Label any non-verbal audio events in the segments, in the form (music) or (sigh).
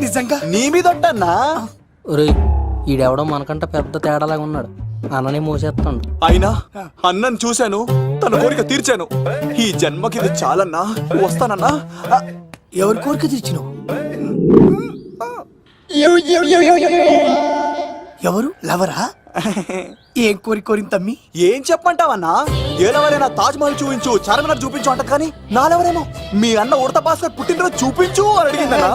నిజంగా? నీ మీద ఒరే ఈడెవడో మనకంట పెద్ద తేడాలాగా ఉన్నాడు. అన్నని మోసేస్తాడు అయినా అన్నను చూశాను తన కోరిక తీర్చాను. ఈ జన్మకి ఇది చాలన్నా వస్తానన్నా? ఆ, ఎవరి కోరిక తీర్చినావు ఎవరు? లవరా? ఏం కోరి కోరింది తమ్మి? ఏం చెప్పంటావన్నా ఏలవరైనా తాజ్ మహల్ చూపించు చార్మినార్ చూపించు అంట కానీ నాలెవరేమో? మీ అన్న ఉడత భాస్కర్ పుట్టినరోజు చూపించు అని అడిగిందన్నా.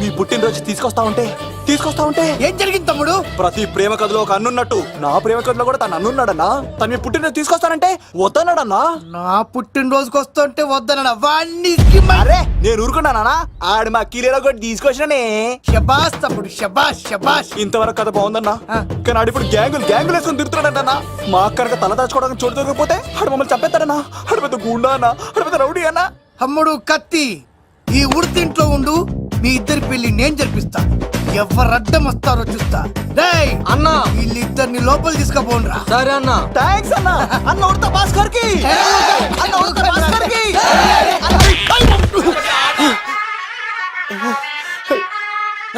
మీ పుట్టినరోజు తీసుకొస్తా ఉంటే తీసుకొస్తా ఉంటే. ఏం జరిగింది తమ్ముడు? ప్రతి ప్రేమ కథలో ఒక అన్నున్నట్టు నా ప్రేమ కథలో కూడా తను అన్నున్నాడన్నా. తను మీ పుట్టినరోజు తీసుకొస్తానంటే వద్దన్నాడన్నా. నా పుట్టినరోజుకి వస్తుంటే వద్దన వాణ్ణి అరే నేను ఊరుకున్నానా ఆడు మా కీలేలో కూడా తీసుకొచ్చిననే. షబాష్ తమ్ముడు షబాష్ షబాష్ ఇంతవరకు కథ బాగుందన్నా. కానీ ఆడు ఇప్పుడు గ్యాంగులు గ్యాంగులు వేసుకొని తిరుగుతున్నాడన్నా మా అక్కడికి తల దాచుకోవడానికి చోటు దొరికిపోతే ఆడు మమ్మల్ని చంపేస్తాడన్నా? ఆడు పెద్ద గుండా అన్నా? ఆడు పెద్ద రౌడీ అన్నా? తమ్ముడు కత్తి ఈ ఉడితింట్లో ఉండు మీ ఇద్దరి పెళ్ళి నేను జరిపిస్తా. ఎవరు అడ్డం వస్తారో చూస్తా. డేయ్ అన్నా! వీళ్ళిద్దరిని లోపల తీసుకుపోండ్రా. సరే అన్నా! థ్యాంక్స్ అన్నా! అన్న ఉడత భాస్కర్కి అన్న ఉడత భాస్కర్కి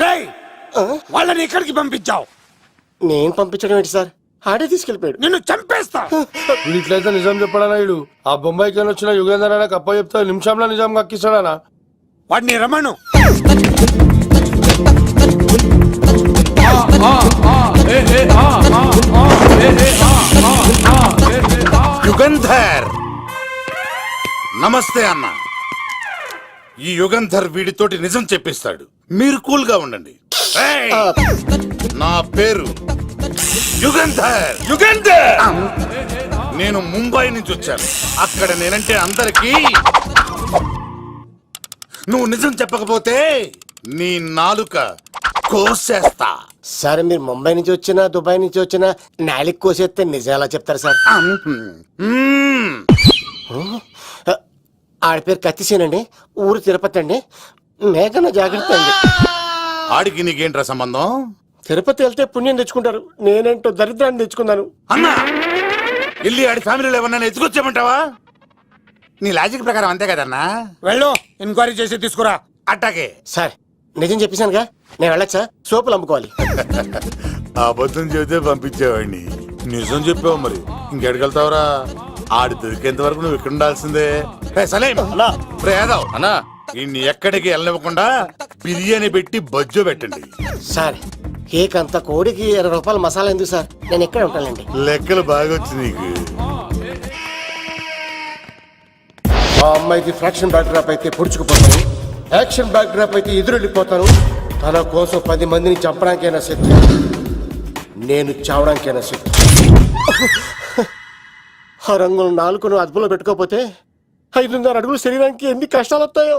రేయ్ వాళ్ళని ఎక్కడికి పంపించావు? నేను పంపించడం ఏంటి సార్? ఆడే తీసుకెళ్ళిపోయాడు. నిన్ను చంపేస్తా! వీడు ఇట్లయితే నిజం చెప్పడానా వీడు? ఆ బొంబాయికి వెళ్ళి వచ్చిన యుగేందర్ అన్న కప్ప చెప్తే నిమిషంలో నిజం కక్కిస్తాడానా? వాడిని రమణు యుగంధర్! నమస్తే అన్న. ఈ యుగంధర్ వీడితోటి నిజం చెప్పిస్తాడు. మీరు కూల్గా ఉండండి! నా పేరు యుగంధర్! యుగంధర్! నేను ముంబై నుంచి వచ్చాను. అక్కడ నేనంటే అందరికీ నువ్వు నిజం చెప్పకపోతే నీ నాలుక కోసేస్తా. సార్ మీరు ముంబై నుంచి వచ్చినా దుబాయ్ నుంచి వచ్చినా నాలిక్ కోసేస్తే నిజాలా చెప్తారు సార్. ఆడ పేరు కత్తిసేనండి ఊరు తిరుపతి అండి. మేఘన జాగ్రత్త అండి. ఆడికి నీకేంట్రా సంబంధం? తిరుపతి వెళ్తే పుణ్యం తెచ్చుకుంటారు. నేనేంటో దరిద్రాన్ని తెచ్చుకున్నాను. అన్నా! వెళ్ళి ఆడి ఫ్యామిలీలో ఎవరన్నా ఎత్తుకొచ్చామంటావా నీ లాజిక్ ప్రకారం అంతే కదన్నా? వెళ్ళు ఎంక్వైరీ చేసి తీసుకురా. అట్టాకే సార్ నిజం చెప్పేశానుగా? నేను వెళ్ళచ్చా? సోపులు అమ్ముకోవాలి. అబద్ధం చెబితే పంపించేవాడిని. నిజం చెప్పావు మరి. ఇంకెడగలుగుతావురా ఆడి దొరికేంత వరకు నువ్వు ఇక్కడ ఉండాల్సిందే. సలేం! యాదవ్! అన్నా! ఎక్కడికి వెళ్ళనివ్వకుండా బిర్యానీ పెట్టి బజ్జో పెట్టండి. సార్ కేక్ అంత కోడికి ఇరవై రూపాయల మసాలా ఎందుకు సార్? నేను ఎక్కడ ఉంటానండి? లెక్కలు బాగా వచ్చి నీకు. మా అమ్మాయికి ఫ్రాక్షన్ బ్యాక్ డ్రాప్ అయితే పొడుచుకుపోతాను. యాక్షన్ బ్యాక్ డ్రాప్ అయితే ఎదురెళ్ళిపోతాను. తన కోసం పది మందిని చంపడానికైనా సిద్ధం నేను చావడానికైనా సిద్ధం ఆ రంగులు నాలుగును అదుపులో పెట్టుకోకపోతే ఐదున్నర అడుగులు శరీరానికి ఎన్ని కష్టాలు వస్తాయో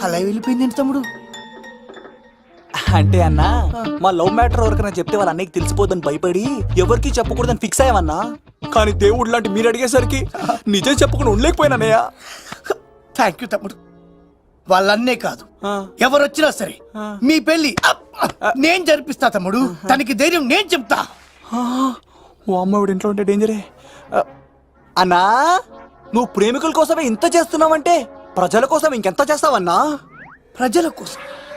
అలా వెళ్ళిపోయింది ఏంటి తమ్ముడు? అంటే అన్నా మా లవ్ మ్యాటర్ ఎవరికైనా చెప్తే వాళ్ళ అన్నయ్యకి తెలిసిపోద్దని భయపడి ఎవరికి చెప్పకూడదని ఫిక్స్ అయ్యామన్నా కానీ దేవుడు లాంటి మీరు అడిగేసరికి నిజం చెప్పకుండా ఉండలేకపోయినానయ్య థ్యాంక్ యూ తమ్ముడు. వాళ్ళన్నే కాదు. ఆ. ఎవరు వచ్చినా సరే మీ పెళ్ళి! నేను జరిపిస్తా తమ్ముడు. తనకి ధైర్యం నేను చెప్తా. ఓ అమ్మవిడు ఇంట్లో ఉంటే డేంజరే. అన్నా నువ్వు ప్రేమికుల కోసమే ఇంత చేస్తున్నావంటే ప్రజల కోసం ఇంకెంత చేస్తావన్నా? ప్రజల కోసం?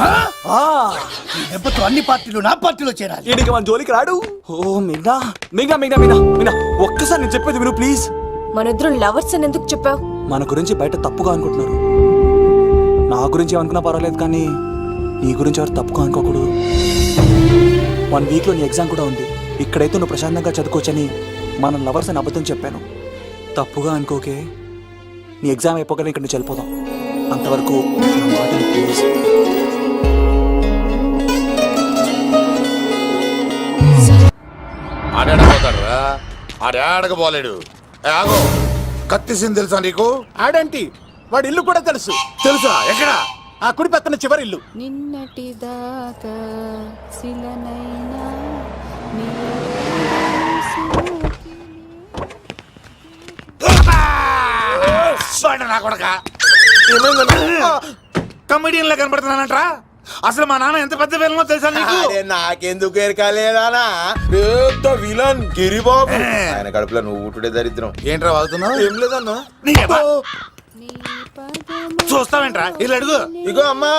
ఆ? ఆ. ఈ దెబ్బతో అన్ని పార్టీలు నా పార్టీలో చేరాలి. ఈయనకి మన జోలికి రాడు. ఓ మిగ్నా మిగ్నా మిగ్నా మిగ్నా మిగ్నా. ఒక్కసారి నేను చెప్పేది విను ప్లీజ్. మనిద్దరం లవర్స్ అని ఎందుకు చెప్పావు? మన గురించి బయట తప్పుగా అనుకుంటున్నారు. నా గురించి ఏమనుకున్నా పర్వాలేదు కానీ నీ గురించి ఎవరు తప్పుగా అనుకోకూడదు. వన్ వీక్లో నీ ఎగ్జామ్ కూడా ఉంది. ఇక్కడైతే నువ్వు ప్రశాంతంగా చదువుకోవచ్చని మన లవర్స్ అని అబద్ధం చెప్పాను. తప్పుగా అనుకోకే. నీ ఎగ్జామ్ అయిపోగానే ఇక్కడ నుంచి వెళ్ళిపోదాం. అంతవరకు నా మాటని ప్లీజ్. ఆడాడపోతాడు రా ఆడాడకపోలేడు ఏ, ఆగో. కత్తిసింది తెలుసా నీకు? ఆడంటి? వాడి ఇల్లు కూడా తెలుసు. తెలుసా? ఎక్కడ? ఆ కుడి పక్కన చివరి ఇల్లు. నిన్నటి దాకా శిలనైనా వాడు నా కొడక. కమెడియన్ లా కనబడుతున్నానంట్రా అసలు మా నాన్న ఎంత పెద్ద విలనో తెలుసా నీకు? నాకెందుకు ఎరకాలేదానా? పెద్ద విలన్ గిరిబాబు. ఆయన కడుపులో నువ్వు ఊటుడే దరిద్రం. ఏంట్రా వాగుతున్నావు? ఏం లేదన్నా? చూస్తావేంట్రా? ఇల్లు అడుగు. ఇగో అమ్మా.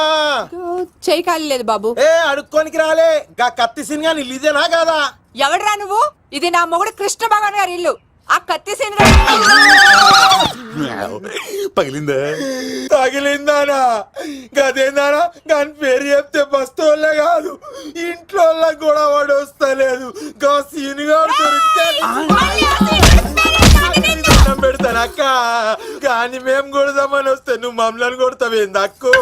చేయి ఖాళీ లేదు బాబు. ఏ అడుక్కోనికి రాలే. గా కత్తి సినిమా నీళ్ళు ఇదేనా కాదా? ఎవడరా నువ్వు? ఇది నా మొగుడు కృష్ణ భగవాన్ గారి ఇల్లు. ఆ కత్తి పగిలిందా? తగిలిందానా గదేందానా? దాని పేరు చెప్తే బస్తోళ్ళే కాదు. ఇంట్లో కూడా వాడు వస్తలేదు. గా దండం పెడతాను అక్క. కానీ మేము కొడదామని వస్తే నువ్వు మమ్మల్ని కొడతావేంది అక్కో?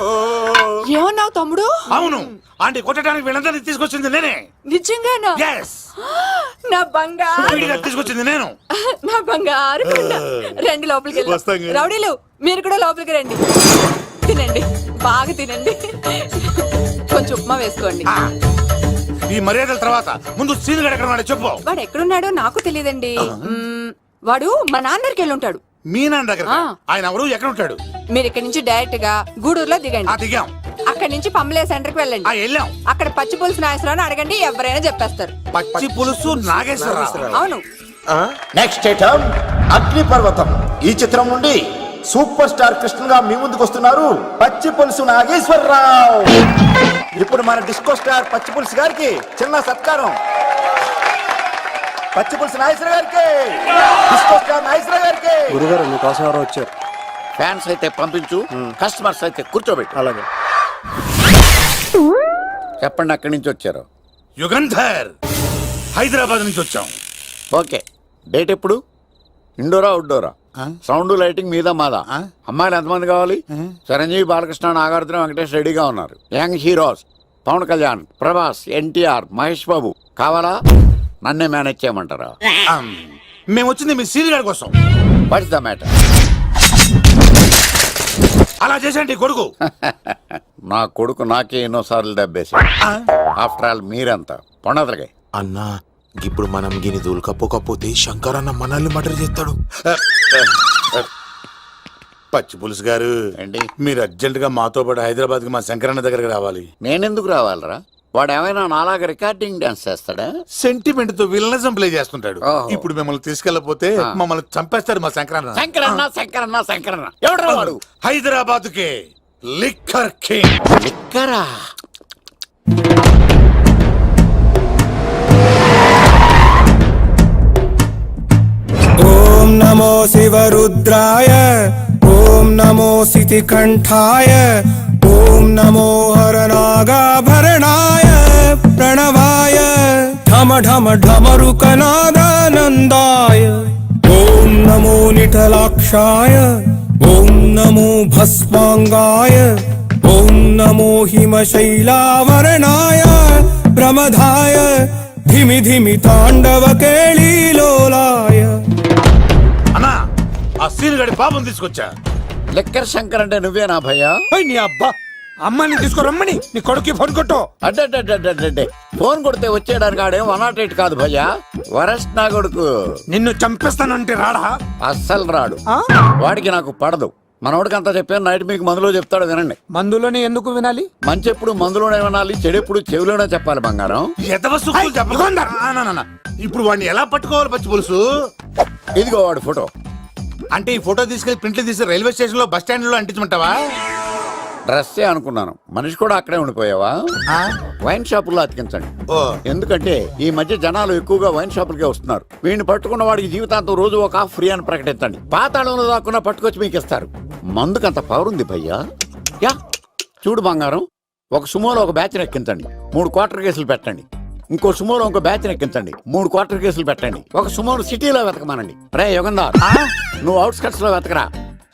ఏమన్నావు తమ్ముడు? అవును. ఆంటీ కొట్టడానికి వీళ్ళందరినీ తీసుకొచ్చింది నేనే. నిజంగానా? నా బంగారు. తీసుకొచ్చింది నేను. (laughs) నా బంగారు కొండ. రండి లోపలికి వస్తాం వెళ్దాం. కానీ. రౌడీలు మీరు కూడా లోపలికి రండి. తినండి. బాగా తినండి. కొంచెం ఉప్మా వేసుకోండి. ఆ, ఈ మర్యాదల తర్వాత ముందు సీన్ ఎక్కడ ఉన్నాడో చెప్పు. వాడు ఎక్కడున్నాడో నాకు తెలియదండి. మ్మ్, వాడు మా నాన్నరికి వెళ్ళి ఉంటాడు. మీ నాన్న దగ్గర ఆ. ఆయన ఎవరు? ఎక్కడ ఉంటాడు? మీరు ఇక్కడ నుంచి డైరెక్ట్గా గూడూరులో ఆ దిగండి దిగాం. అక్కడ నుంచి పమ్మలే సెంటర్కి ఆ వెళ్ళండి వెళ్ళాం. అక్కడ పచ్చి పులుసు నాయసరావు అడగండి ఎవరైనా చెప్పేస్తారు. పచ్చి పులుసు నాగేశ్వరరావు. అవును. నెక్స్ట్ ఐటమ్ అగ్ని పర్వతం. ఈ చిత్రం నుండి సూపర్ స్టార్ కృష్ణగా మీ ముందుకు వస్తున్నారు పచ్చి పులుసు నాగేశ్వరరావు. ఇప్పుడు మన డిస్కో స్టార్ పచ్చి పులుసు గారికి చిన్న సత్కారం. పచ్చి పులుసు నాగేశ్వర గారికి డిస్కో స్టార్ నాగేశ్వర గారికి. గురుగారు మీకోసం ఎవరో వచ్చారు. ఫ్యాన్స్ అయితే పంపించు కస్టమర్స్ అయితే కూర్చోబెట్టు. అలాగే. చెప్పండి అక్కడి నుంచి వచ్చారు? యుగంధర్! హైదరాబాద్ నుంచి వచ్చాం. ఓకే. డేట్ ఎప్పుడు? ఇండోరా అవుట్డోరా? సౌండ్ లైటింగ్ మీద మాదా? అమ్మాయిలు ఎంతమంది కావాలి? చిరంజీవి బాలకృష్ణ నాగార్జున వెంకటేష్ రెడీగా ఉన్నారు. Young heroes Pawan Kalyan Prabhas NTR Mahesh Babu. కావాలా? నన్నే మేనేజ్ చేయమంటారా? మేము వచ్చింది మీ గారి కోసం. వాట్స్ ద మ్యాటర్ అలా చేసేయండి కొడుకు. (laughs) నా కొడుకు నాకే ఎన్నోసార్లు దెబ్బేసి ఆఫ్టర్ ఆల్ మీరంతా పొండదలకే అన్నా ఇప్పుడు మనం గిని దూల్కపోకపోతే శంకర్ అన్న మనల్ని మర్డర్ చేస్తాడు. పచ్చి పులుసు గారు ఏంటి? మీరు అర్జెంట్గా మాతో పాటు హైదరాబాద్కి మా శంకరన్న దగ్గరికి రావాలి. నేనెందుకు రావాలరా? వాడు ఏమైనా నాలాగా రికార్డింగ్ డాన్స్ చేస్తాడా? సెంటిమెంట్తో విలనిజం ప్లే చేస్తుంటాడు. ఓహో. ఇప్పుడు మిమ్మల్ని తీసుకెళ్ళపోతే ఆ. మమ్మల్ని చంపేస్తారు మా శంకరన్న. శంకరన్న శంకరన్న శంకరన్న. ఎవడరా వాడు? హైదరాబాద్ కే లిక్కర్ కింగ్. లిక్కరా? ఓం నమో శివరుద్రాయ ఓం నమో సితికంఠాయ ఓం నమో హరనాగాభరణాయ. ప్రణవాయ ఢమ ఢమ ఢమరుకనాదానందాయ ఓం నమో నిటలాక్షాయ ఓం నమో భస్మాంగాయ ఓం నమో హిమశైలావరణాయ ప్రమదాయ ధిమి ధిమి తాండవ కేళీలోలాయ అన్నా ఆ సీన్ గడి పాపం తీసుకొచ్చా? లిక్కర్ శంకర్ అంటే నువ్వేనా భయ్యా? ఓయ్ నీ అబ్బా! అమ్మని తీసుకురమ్మని నీ కొడుకు ఫోన్ కొట్టు. అడ్డే ఫోన్ కొడితే వచ్చేయడానికి ఆడేం వన్ నాట్ ఎయిట్ కాదు భయ్యా. వరస్ట్ నా కొడుకు. నిన్ను చంపేస్తానంటే రాడా? అస్సలు రాడు. వాడికి నాకు పడదు. మనోడికి అంతా చెప్పాను నైట్ మీకు మందులో చెప్తాడు వినండి. మందులోనే ఎందుకు వినాలి? మంచి ఎప్పుడు మందులోనే వినాలి చెడు ఎప్పుడు చెవిలోనే చెప్పాలి బంగారం. ఇప్పుడు వాడిని ఎలా పట్టుకోవాలి పచ్చి పులుసు? ఇదిగో వాడు ఫోటో. అంటే ఈ ఫోటో తీసుకెళ్ళి ప్రింట్లు తీసి రైల్వే స్టేషన్లో బస్ స్టాండ్లో అంటించమంటావా? డ్రెస్సే అనుకున్నాను. మనిషి కూడా అక్కడే ఉండిపోయావా? వైన్ షాపుల్లో అతికించండి. ఎందుకంటే ఈ మధ్య జనాలు ఎక్కువగా వైన్ షాపులకే వస్తున్నారు. వీడిని పట్టుకున్న వాడికి జీవితాంతం రోజు ఒక ఆఫ్ ఫ్రీ అని ప్రకటించండి. పాతాళంలో దాక్కున్నా పట్టుకొచ్చి మీకు ఇస్తారు. మందుకంత పవర్ ఉంది భయ్యా. యా చూడు బంగారం. ఒక సుమోలో ఒక బ్యాచ్ ఎక్కించండి. మూడు క్వార్టర్ కేసులు పెట్టండి. ఇంకో సుమోలో ఇంకో బ్యాచ్ ఎక్కించండి. మూడు క్వార్టర్ కేసులు పెట్టండి. ఒక సుమోను సిటీలో వెతకమానండి. రే యుగంధర్ నువ్వు అవుట్స్కట్స్లో వెతకరా.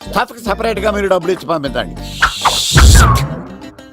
స్టాఫ్కి సెపరేట్గా మీరు డబ్బులు ఇచ్చి పంపించండి.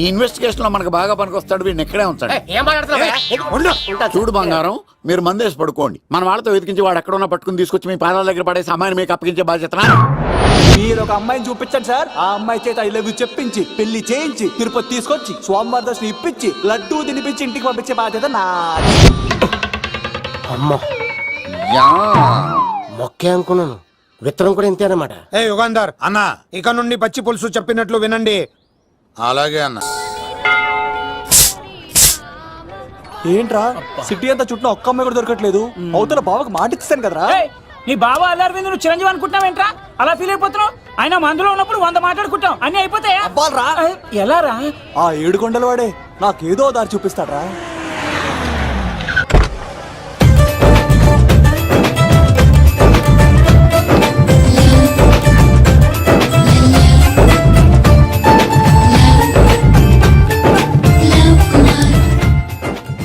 ఈ ఇన్వెస్టిగేషన్లో మనకు బాగా పనికొస్తాడు వీడిని ఇక్కడే ఉంచండి. ఏం మాట్లాడుతున్నావు చూడు బంగారం మీరు మందేసి పడుకోండి. మన వాళ్ళతో వెతికించి వాడు ఎక్కడ ఉన్నా పట్టుకుని తీసుకొచ్చి మీ పాదాల దగ్గర పడేసి అమ్మాయిని మీకు అప్పగించే బాధ్యత మీరు ఒక అమ్మాయిని చూపించండి సార్. ఆ అమ్మాయి చేత ఐ లవ్ యూ చెప్పించి పెళ్ళి చేయించి తిరుపతి తీసుకొచ్చి స్వామివారి దర్శనం ఇప్పించి లడ్డూ తినిపించి ఇంటికి పంపించే బాధ్యత నాది అమ్మో. మొక్కే అనుకున్నాను. విత్తనం కూడా ఇంతేనమాట ఏ యుగాంధర్ అన్నా ఇక నుండి పచ్చి పులుసు చెప్పినట్లు వినండి. అలాగే అన్న. ఏంట్రా? సిటీ అంతా చుట్టూ ఒక్క అమ్మాయి కూడా దొరకట్లేదు. అవతల బావకు మాట ఇచ్చాను కదరా? నీ బాబా అల్లారి నువ్వు చిరంజీవి అనుకుంటున్నావేంట్రా అలా ఫీల్ అయిపోతున్నావు? ఆయన మందులో ఉన్నప్పుడు వంద మాట్లాడుకుంటాం అన్ని అయిపోతాయా? ఎలా రా? ఆ ఏడు కొండల వాడే నాకేదో దారి చూపిస్తాడ్రా.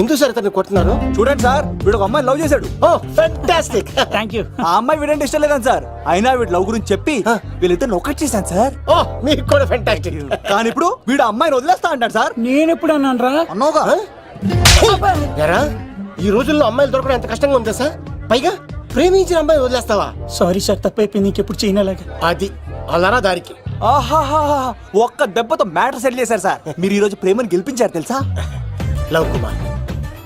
ఎందుకు సార్ ఇతన్ని కొడుతున్నారు? చూడండి సార్ వీడు ఒక అమ్మాయి లవ్ చేశాడు. ఓ ఫెంటాస్టిక్ థ్యాంక్ యూ ఆ అమ్మాయి వీడంటే ఇష్టం లేదని సార్? అయినా వీడు లవ్ గురించి చెప్పి వీళ్ళిద్దరు ఒకటి చేశాను సార్. ఓ మీకు కూడా ఫెంటాస్టిక్ కానీ ఇప్పుడు వీడు ఆ అమ్మాయిని వదిలేస్తా అంటాడు సార్. నేను ఎప్పుడు అన్నాను రా? అన్నోగా? ఎరా ఈ రోజుల్లో అమ్మాయిలు దొరకడం ఎంత కష్టంగా ఉందా సార్ పైగా ప్రేమించిన అమ్మాయి వదిలేస్తావా? సారీ సార్ తప్పైపోయింది. ఇంకెప్పుడు చేయనలాగా. అది అలారా దారికి. ఆహాహా ఒక్క దెబ్బతో మ్యాటర్ సెటిల్ చేశారు సార్. మీరు ఈ రోజు ప్రేమను గెలిపించారు తెలుసా? లవ్ కుమార్.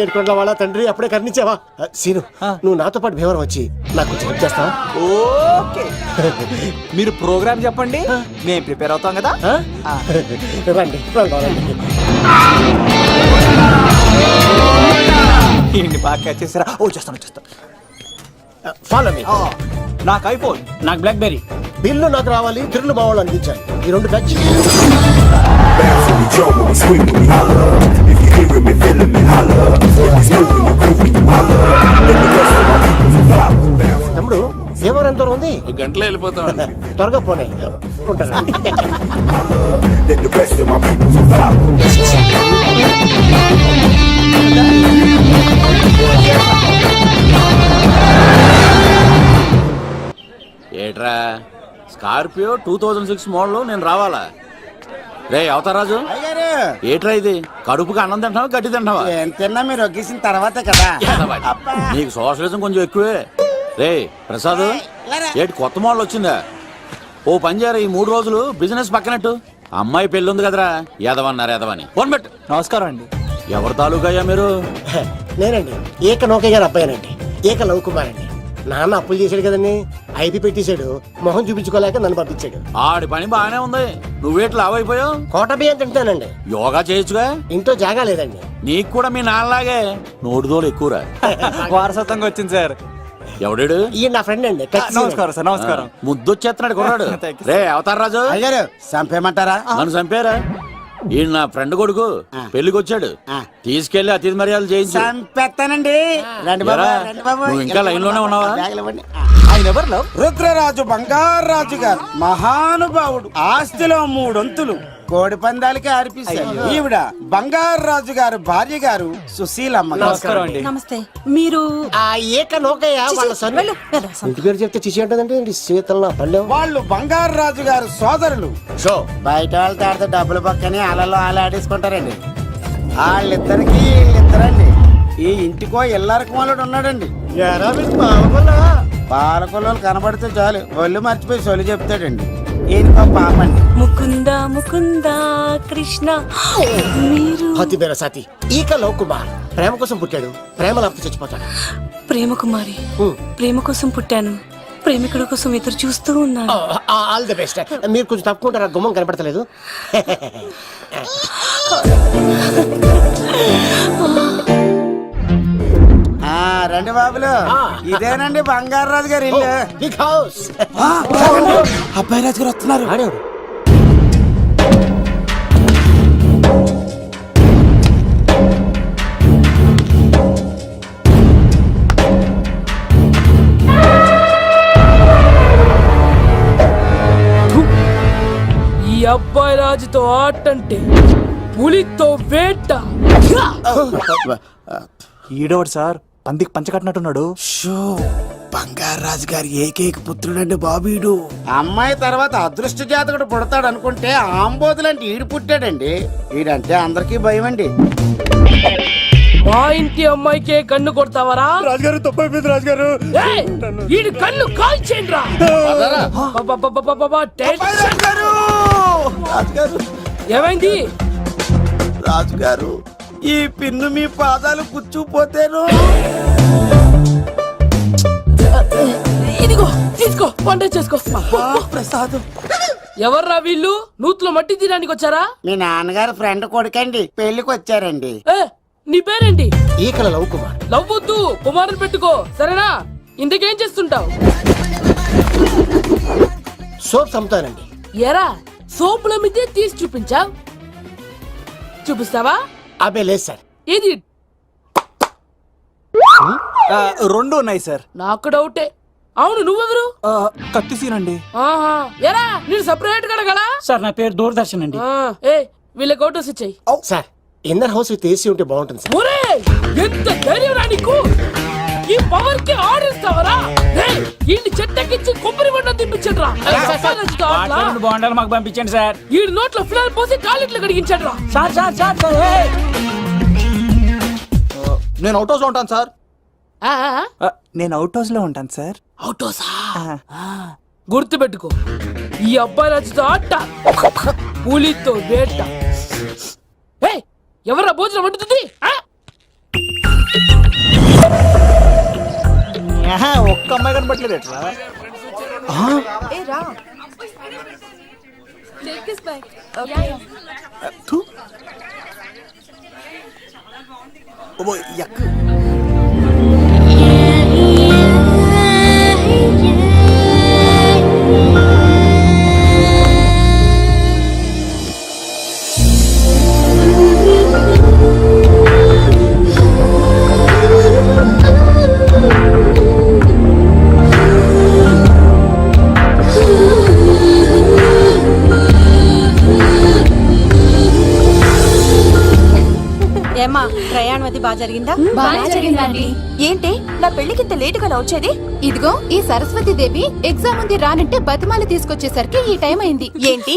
ఏడుకొండ వాళ్ళ తండ్రి అప్పుడే కర్ణించావా? సీను నువ్వు నాతో పాటు భీవరం వచ్చి నాకు కొంచెం హెల్ప్ చేస్తావా? ఓకే. మీరు ప్రోగ్రామ్ చెప్పండి. నేను ప్రిపేర్ అవుతాం కదా. రండి రండి, బాగా క్యాచ్ చేసారా ఓ చేస్తాను చేస్తాను. ఫాలో మీ నాకు ఐఫోన్ నాకు బ్లాక్ బెర్రీ బిల్లు నాకు రావాలి తిరులు మా వాళ్ళు అందించాలి. ఈ రెండు ఖర్చు తమ్ముడు భీమవరం ఎంత ఉంది? గంటలో వెళ్ళిపోతాం (laughs) త్వరగా పోనీ. ఉంటాను. ఏట్రా? Scorpio two thousand six model నేను రావాలా? రే అవతారాజు. ఏట్రా ఇది? కడుపుకి అన్నం తింటావా గడ్డి తింటావా తిన్నా మీరు? ఒగ్గేసిన తర్వాతే కదా. నీకు సోషలిజం కొంచెం ఎక్కువే. రే ప్రసాద్ ఏటి కొత్త మోడల్ వచ్చిందా? ఓ పని చేయరా ఈ మూడు రోజులు బిజినెస్ పక్కనట్టు? అమ్మాయి పెళ్ళి ఉంది కదరా. ఎదవన్నారు ఎదవని ఫోన్ పెట్టు. నమస్కారం అండి. ఎవరి తాలూకా అయ్యా మీరు? నేనండి. ఏక నౌకయ్య గారు అబ్బాయినండి. ఏక లవ్ కుమార్ అండి నాన్న అప్పులు చేశాడు కదండి. ఐపీ పెట్టేశాడు మొహం చూపించుకోలేక నన్ను పంపించాడు. ఆడి పని బాగానే ఉంది. నువ్వేట్లు లావైపోయావు? కోట బియ్యం తింటానండి యోగా చేయొచ్చుగా ఇంట్లో జాగా లేదండి. నీకు కూడా మీ నాన్నలాగే? నోటిదోలు ఎక్కువరా? వారసత్వంగా వచ్చింది సార్. ఎవడాడు? ఈ నా ఫ్రెండ్ అండి నమస్కారం సార్ నమస్కారం. ముద్దు వచ్చేస్తున్నాడు కుర్రాడు (laughs) రే అవతార రాజు. అయ్యారు చంపేయమంటారా? నన్ను చంపారా? ఈయన నా ఫ్రెండ్ కొడుకు. పెళ్ళికి వచ్చాడు తీసుకెళ్ళి అతిథి మర్యాదలు చేయించు. చంపేస్తానండి. రండి బాబు ఎరా, రండి బాబు. నువ్వు ఇంకా లైన్లోనే ఉన్నావా? ఆయన ఎవరు లవ్? రుద్రరాజు బంగారాజు గారు. మహానుభావుడు. ఆస్తిలో మూడొంతులు. కోడి పందాలకి అర్పిస్తారు ఈవిడ బంగారాజు గారు భార్య గారు సుశీలమ్మ గారు. నమస్కారం అండి. నమస్తే. మీరు ఆ ఏక నౌకయ్య వాళ్ళ సన్ వెళ్ళు, వెళ్ళు, సం- ఇంటి పేరు చెప్తే చిచి అంటదంటే శీతల పల్లెం వాళ్ళు బంగారాజు గారు సోదరులు. షో బయట వాళ్ళతో ఆడితే డబ్బులు పక్కనే అలలో అలా ఆడేసుకుంటారండి. వాళ్ళిద్దరికి వీళ్ళిద్దరండి. ఈ ఇంటికో ఇల్లరకం వాళ్ళడు ఉన్నాడండి. పాలకొల్లు కనబడితే చాలు. ఒళ్ళు మర్చిపోయి సొలి చెప్తాడండి. ఈయనకో పాపండి. ముకుంద ముకుంద కృష్ణ. మీరు హతి బేర సాతి. ఈక లవ్ కుమార్. ప్రేమ కోసం పుట్టాడు. ప్రేమ లేకపోతే చచ్చిపోతాడు. ప్రేమ కుమారి. ప్రేమ కోసం పుట్టాను. ప్రేమికుడు కోసం ఎదురు చూస్తూ ఉన్నాను. All the best. మీరు కొంచెం తప్పుకుంటారా? గుమ్మం కనపడతలేదు. (laughs) (laughs) రండి బాబులు. ఇదేనండి బంగారాజు గారి ఇల్లు. Big house. అబ్బాయి రాజు గారు వస్తున్నారు. ఈ అబ్బాయి రాజుతో ఆట అంటే పులితో వేట. ఈడోడు సార్? పందికి పంచకట్టినట్టున్నాడు బంగారాజు గారి ఏకైక పుత్రుడండి బాబీడు. అమ్మాయి తర్వాత అదృష్ట జాతకుడు పుడతాడు అనుకుంటే ఆంబోతులంటే ఈడు పుట్టాడండి. ఈడంటే అందరికీ భయం అండి మా ఇంటి అమ్మాయికే కన్ను కొడతావరా? రాజుగారు తప్పైపోయింది రాజుగారు. ఈడి కన్ను కాల్చేయండి రా ఏమైంది? రాజుగారు. ఈ పిన్ను మీ పాదాలు కూర్చుపోతేను. ఇదిగో తీసుకో వంట చేసుకో. ప్రసాదం. ఎవర్రా వీళ్ళు? నూతులో మట్టి తీయడానికి వచ్చారా? మీ నాన్నగారు ఫ్రెండ్ కొడుకండి పెళ్ళికి వచ్చారండి. ఏ నీ పేరేంటి? ఈకల లవ్ కుమార్. లవ్ వద్దు కుమారుని పెట్టుకో సరేనా? ఇంతకేం చేస్తుంటావు? సోప్స్ అమ్ముతానండి ఎరా సోపుల మీదే తీసి చూపించావు? చూపిస్తావా? అబ్బే లేదు సార్ ఏది? ఆ, రెండు ఉన్నాయి సార్. నాకు డౌటే. అవును నువ్వెవరు? ఆ, కత్తి సీనండి. ఆహా. ఎరా నేను సపరేట్ కడగలా సార్ నా పేరు దూరదర్శన్ అండి. ఏ వీళ్ళ ఫోటోస్ ఇచ్చాయి. Sir inner house with AC ఉంటే బాగుంటుంది సార్. ఒరే ఎంత ధైర్యం రా నీకు? ఈ పవర్కి ఆడిస్తావరా ఈ కొబ్బరి బండ బాగుండాలి మాకు పంపించండి సార్. ఈ నోట్లో ఫిల్లర్ పోసి టాయిలెట్లు కడిగించండి రా సార్ సార్ సార్ సార్ ఏయ్! నేను అవుట్ హౌస్లో ఉంటాను సార్. నేను అవుట్ హౌస్లో ఉంటాను సార్. అవుటోసా గుర్తు పెట్టుకో ఈ అబ్బాయి రాజుతో ఆట పులితో వేట. ఏయ్, ఎవర్రా భోజనం వండుతుంది? ఆ? ఒక్క అమ్మాయి కనపట్లేదు ఎట్లా? ఓ, యక్. ఏమా ప్రయాణం అది బాగా జరిగిందా? బాగా జరిగిందండి. ఏంటి? నా పెళ్ళికి ఇంత లేటుగా వచ్చేది? ఇదిగో ఈ సరస్వతి దేవి ఎగ్జామ్ ఉంది రానంటే బతిమాలి తీసుకొచ్చేసరికి ఈ టైం అయింది. ఏంటి?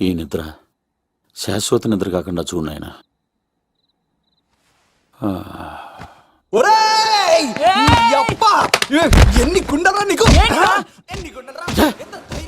ఈ నిద్ర శాశ్వత నిద్ర కాకుండా చూడు నాయన ఒరేయ్! నీ యప్ప! ఎన్ని గుండెలరా నీకు? ఎన్ని గుండెలరా?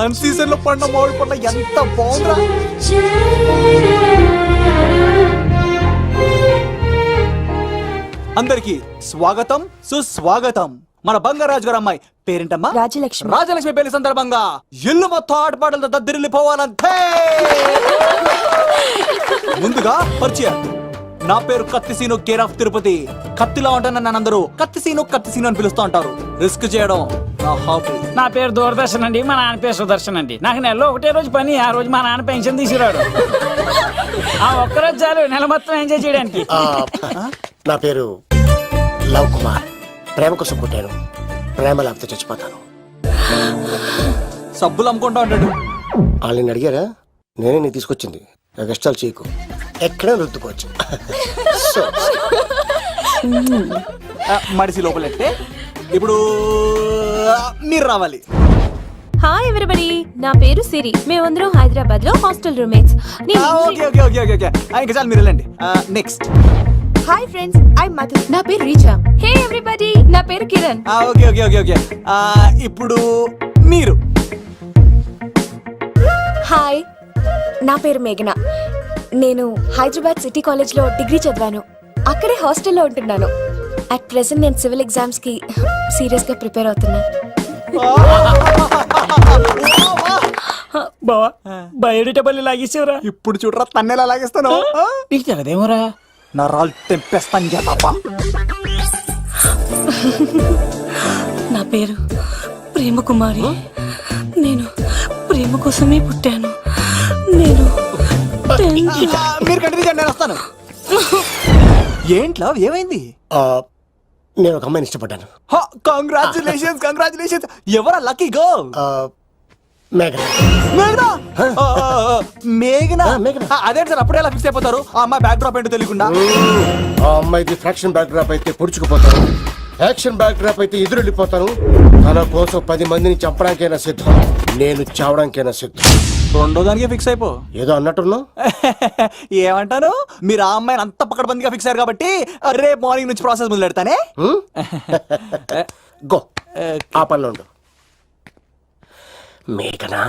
అన్ సీజన్లో పండ మామిడి పండ ఎంత బాగుందిరా? అందరికి స్వాగతం సుస్వాగతం. మన బంగారాజు గారు అమ్మాయి పేరేంటమ్మా? రాజలక్ష్మి. రాజలక్ష్మి పెళ్ళి సందర్భంగా ఇల్లు మొత్తం ఆటపాటలతో దద్దరిల్లిపోవాలంతే ముందుగా పరిచయం. నా పేరు కత్తిసీను కేర్ ఆఫ్ తిరుపతి. కత్తిలా ఉంటాను నన్ను అందరూ కత్తిసీను కత్తిసీను అని పిలుస్తూ ఉంటారు. రిస్క్ చేయడం నా పేరు దూరదర్శన్ అండి మా నాన్న పేరు సుదర్శన్ అండి. నాకు నెలలో ఒకటే రోజు పని ఆ రోజు మా నాన్న పెన్షన్ తీసుకురాడు ఆ ఒక్కరోజు చాలు నెల మొత్తం ఎంజాయ్ చేయడానికి. నా పేరు లవ్ కుమార్. ప్రేమ కోసం పుట్టాను. ప్రేమ లేకపోతే చచ్చిపోతాను. సబ్బులు అమ్ముకుంటా ఉంటాడు. వాళ్ళని అడిగారా? నేనే నీ తీసుకొచ్చింది. కష్టాలు చేయకు. ఎక్కడ రుద్దుకోవచ్చు. మడిసి లోపలెట్టే. ఇప్పుడు మీరు రావాలి. హాయ్ ఎవరిబడి నా పేరు సిరి. మేమందరం హైదరాబాద్లో hostel roommates. Okay okay okay okay ఇంకా చాలు మీరు వెళ్ళండి. Next hi friends I Madhu నా పేరు రీచా. హే ఎవ్రీబడి నా పేరు Kiran. Okay okay okay okay. ఆ, ఇప్పుడు మీరు. హాయ్ నా పేరు మేఘన. నేను హైదరాబాద్ సిటీ కాలేజ్లో డిగ్రీ చదివాను. అక్కడే హాస్టల్లో ఉంటున్నాను. అట్ ప్రెసెంట్ నేను సివిల్ ఎగ్జామ్స్కి సీరియస్గా ప్రిపేర్ అవుతున్నా. బావా బయోడేటా పల్లి లాగేసేవరా? ఇప్పుడు చూడరా తన్నెలా లాగేస్తాను? నీకు తెగదేమోరా నా రాళ్ళు తెంపేస్తాను చెప్పా నా పేరు ప్రేమ కుమారి. నేను ప్రేమ కోసమే పుట్టాను. నేను మీరు కంటిన్యూ చేయండి నేను వస్తాను. ఏంట్లో ఏమైంది? ఆ, నేను ఒక అమ్మాయిని ఇష్టపడ్డాను. కంగ్రాచులేషన్స్ కంగ్రాచులేషన్స్ ఎవరా లక్కీ గర్ల్ ఆ, మేఘన. మేఘనా? అదేంటి సార్ అప్పుడే ఎలా ఫిక్స్ అయిపోతారు. ఆ అమ్మాయి బ్యాక్ డ్రాప్ ఏంటో తెలియకుండా. ఆ అమ్మాయిది ఫ్రాక్షన్ బ్యాక్ డ్రాప్ అయితే పొడుచుకుపోతాను యాక్షన్ బ్యాక్ డ్రాప్ అయితే ఎదురెళ్ళిపోతాను తన కోసం పది మందిని చంపడానికైనా సిద్ధం. నేను చావడానికైనా సిద్ధం. రెండో దానికి ఫిక్స్ అయిపో. ఏదో అన్నట్టున్నావు? (laughs) ఏమంటాను మీరు ఆ అమ్మాయిని అంత పక్కడబందిగా ఫిక్స్ అయ్యారు కాబట్టి రేపు మార్నింగ్ నుంచి ప్రాసెస్ మొదలు పెడతానే? (laughs) గో ఆ పనిలో ఉండు. మేఘనా?